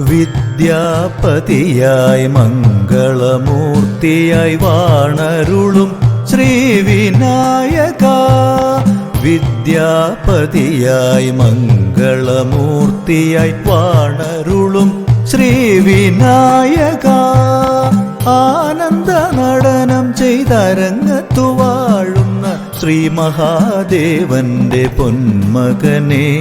വിദ്യാപതിയായി മംഗളമൂർത്തിയായി വാണരുളും ശ്രീവിനായക. വിദ്യാപതിയായി മംഗളമൂർത്തിയായി വാണരുളും ശ്രീവിനായക. ആനന്ദ നടനം ചെയ്തരങ്ങത്തു വാഴുന്ന ശ്രീ മഹാദേവന്റെ പൊന്മകനെ.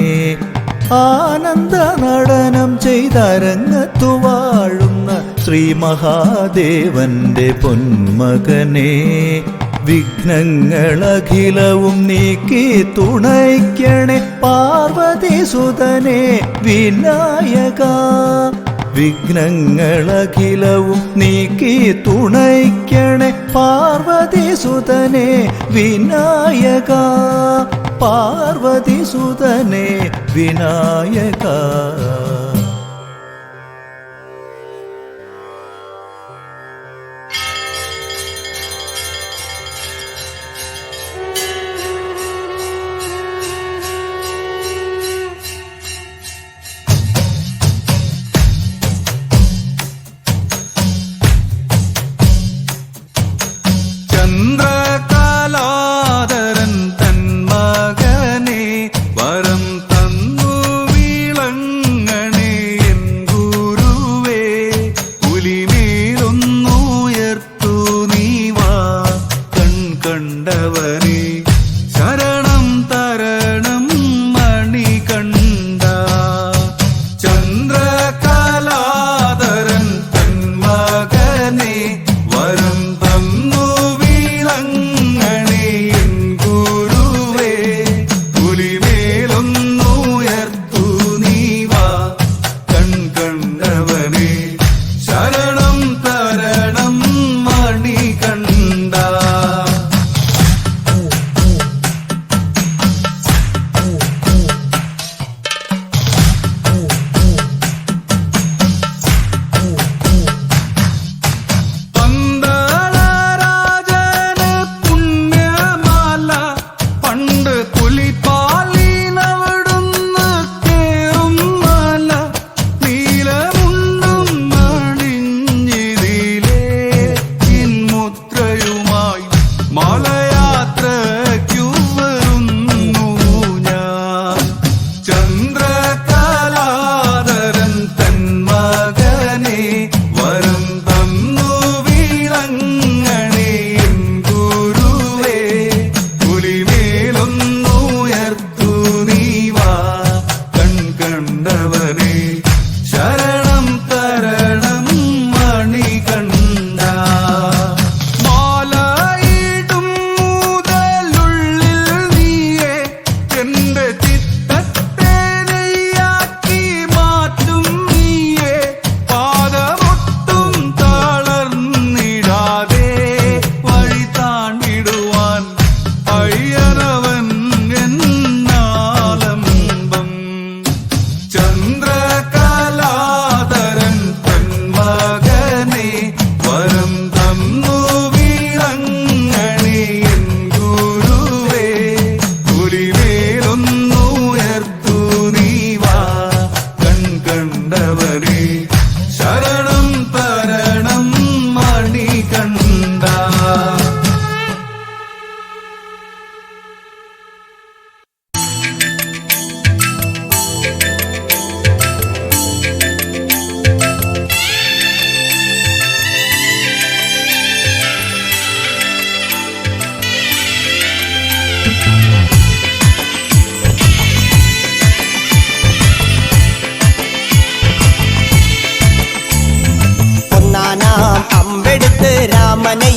ആനന്ദ നടനം ചെയ്തരങ്ങത്തു വാഴുന്ന ശ്രീ മഹാദേവന്റെ പൊന്മകനെ. വിഘ്നങ്ങളഖിലവും നീക്കി തുണയ്ക്കണേ പാർവതി സുതനെ വിനായക. വിഘ്നങ്ങളഖിലവും നീക്കി തുണയ്ക്കണേ പാർവതി സുതനെ വിനായക പാർവതി സുതനെ വിനായക de.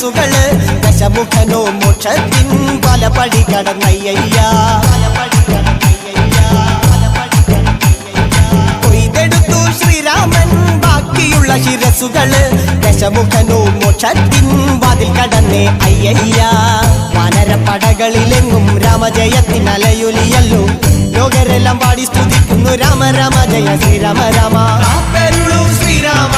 ശിരസുകൾ ദശമുഖനോ മോക്ഷത്തിൻ പല പടി കടന്നയ്യ കൊയ്തെടുത്തു ശ്രീരാമൻ ബാക്കിയുള്ള ശിരസുകൾ ദശമുഖനോ മോക്ഷത്തിൻ വാതിൽ കടന്നേ അയ്യയ്യ. വാനരപ്പടകളിലെങ്ങും രാമജയത്തിനലയൊലിയല്ലോ. ലോകരെല്ലാം പാടി സ്തുതിക്കുന്നു രാമ രാമ ജയ ശ്രീരാമ രാമ ശ്രീരാമ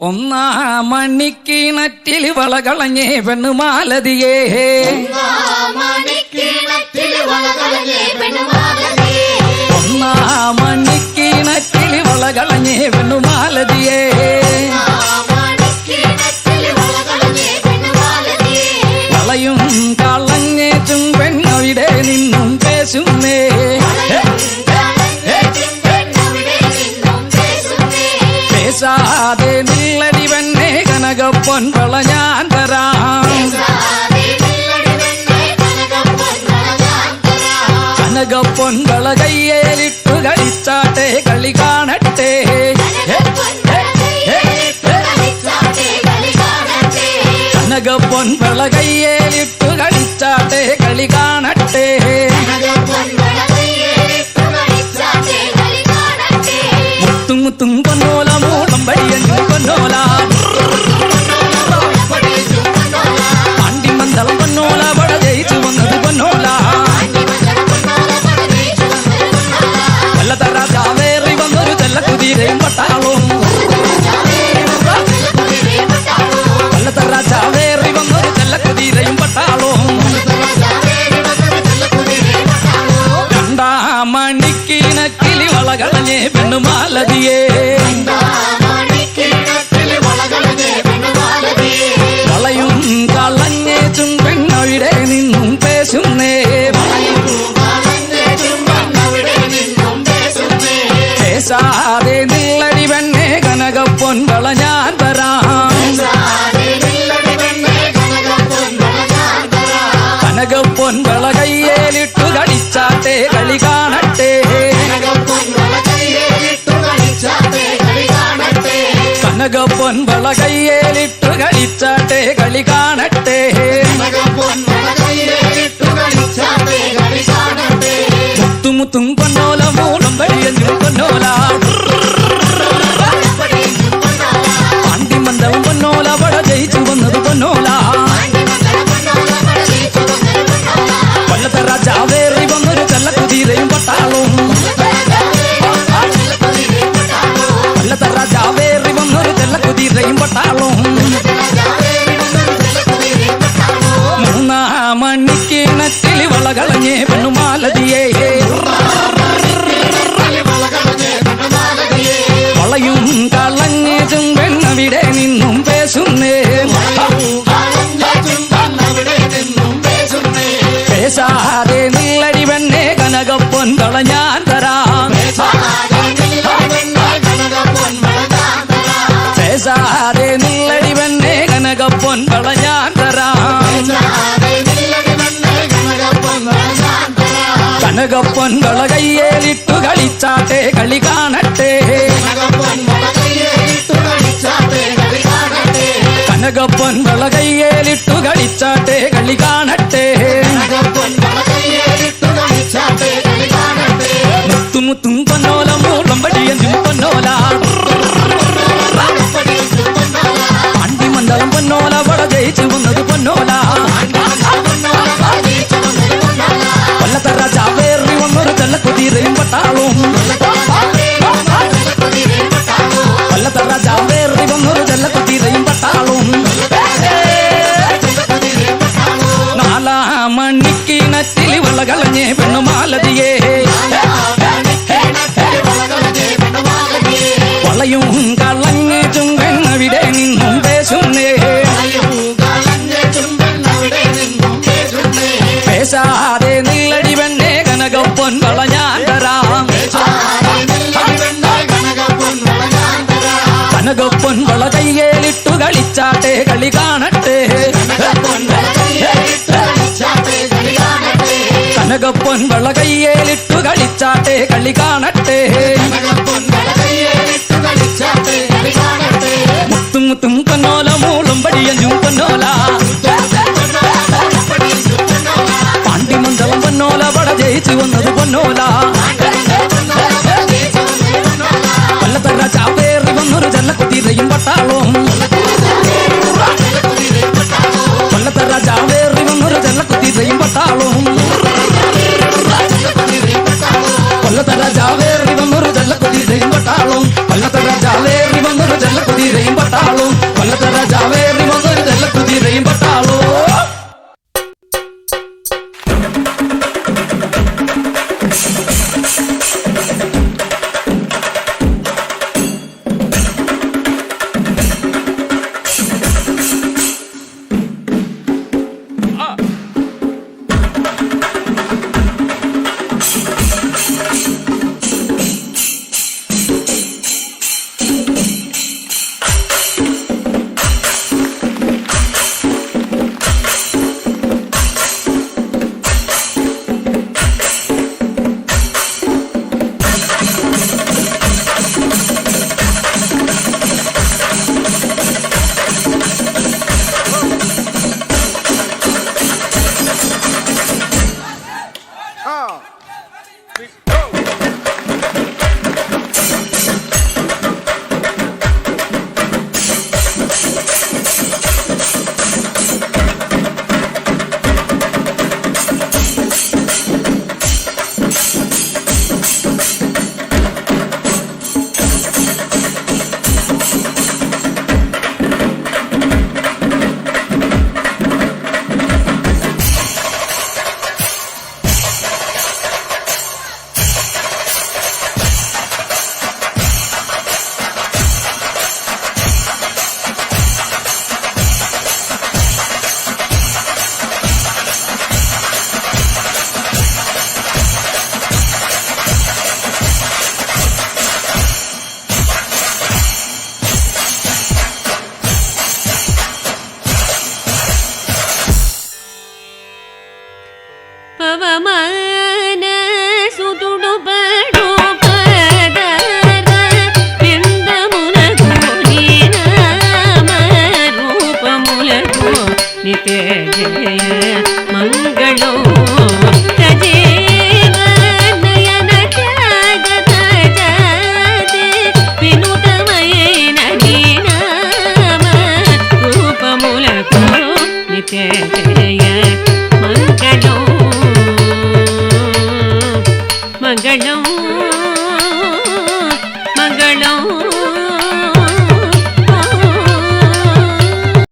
ഒന്നാം മണിക്കിണറ്റിൽ വളകളഞ്ഞേ പെണ്ണുമാലതിയേ. ഒന്നാമണിക്കിണറ്റിൽ വളകളഞ്ഞേ പെണ്ണുമാലതിയേ. பொன் பழஞாந்தராம் கனக பொன் பழகையேலிட்டு கழிச்சாட்டே களி காணட்டே கனக பொன் பழகையே அவன் பலகையேலிட்டு கள்ளி காணட்டே கேட்டே